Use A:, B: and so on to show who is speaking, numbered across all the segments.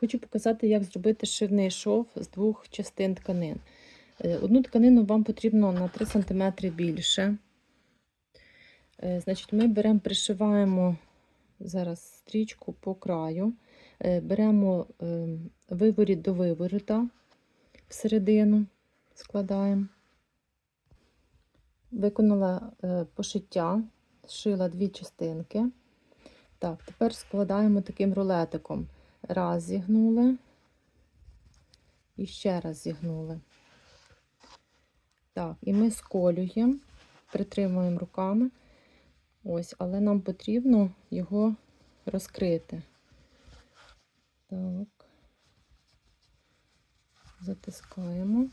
A: Хочу показати, як зробити шивний шов з двох частин тканин. Е, Одну тканину вам потрібно на 3 см більше. Е, Значить, ми беремо, пришиваємо зараз стрічку по краю, Е, беремо е, виворіт до виворота всередину, складаємо. Виконала пошиття, зшила дві частинки. Так, тепер складаємо таким рулетиком. Раз зігнули і ще раз зігнули. Так, і ми сколюємо, притримуємо руками. Ось, але нам потрібно його розкрити. Так, затискаємо.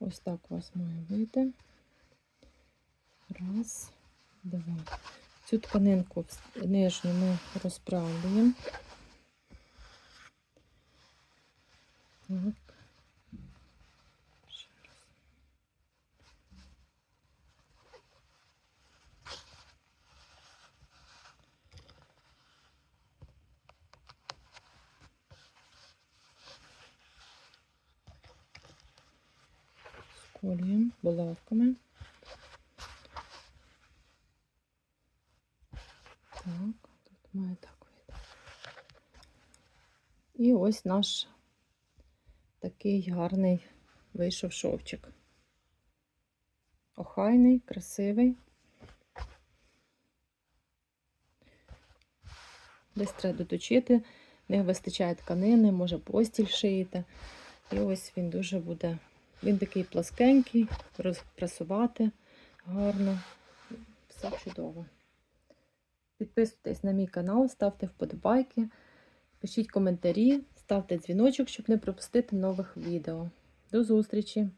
A: Ось так у вас має вийти. Раз, два. Цю тканинку нижню ми розправлюємо. Так. Сколюємо булавками. Так, тут має так вийти. І ось наш такий гарний вийшов шовчик. Охайний, красивий. Десь треба доточити, не вистачає тканини, може постіль шиєте. І ось він дуже буде. Він такий пласкенький, розпрасувати гарно. Все чудово. Підписуйтесь на мій канал, ставте вподобайки, пишіть коментарі, ставте дзвіночок, щоб не пропустити нових відео. До зустрічі!